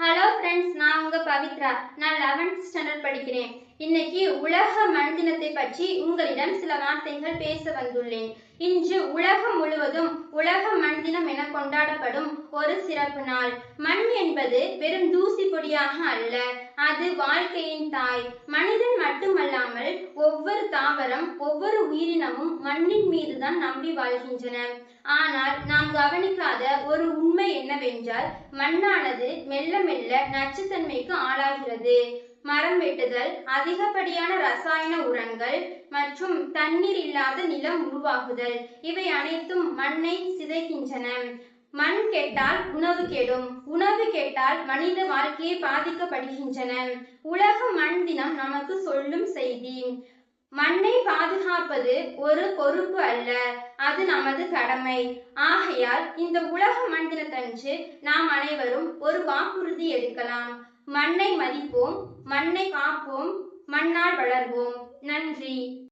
Hello friends நான் உங்க பவித்ரா. நான் 11th ஸ்டாண்டர்ட் படிக்கிறேன். இன்னைக்கு உலக மண் தினத்தை பற்றி உங்களிடம் சில வார்த்தைகள் பேச வந்துள்ளேன். இன்று உலகம் முழுவதும் உலக மண் தினம் என கொண்டாடப்படும் ஒரு சிறப்பு நாள். மண் என்பது வெறும் தூசி பொடியாக அல்ல அது வாழ்க்கையின் தாய். மனிதன் மட்டுமல்லாமல் ஒவ்வொரு தாவரம் ஒவ்வொரு உயிரினமும் மண்ணின் மீதுதான் நம்பி வாழ்கின்றன. ஆனால் நாம் கவனிக்காத ஒரு உண்மை என்னவென்றால் மண்ணானது மெல்ல மெல்ல நச்சுத்தன்மைக்கு ஆளாகிறது. மரம் வெட்டுதல் அதிகப்படியான ரசாயன உரங்கள் மற்றும் தண்ணீர் இல்லாத நிலம் உருவாகுதல் இவை அனைத்தும் மண்ணை சிதைக்கின்றன. மண் கெட்டால் உணவு கெடும். உணவு கெட்டால் மனித வாழ்க்கையை பாதிக்கப்படுகின்றன. உலக மண் தினம் நமக்கு சொல்லும் செய்தி. மண்ணை பாதுகாப்பது ஒரு பொறுப்பு அல்ல அது நமது கடமை. ஆகையால் இந்த உலக மண் தினத்தன்று நாம் அனைவரும் ஒரு வாக்குறுதி எடுக்கலாம். மண்ணை மதிப்போம் மண்ணை காப்போம் மண்ணால் வளர்வோம். நன்றி.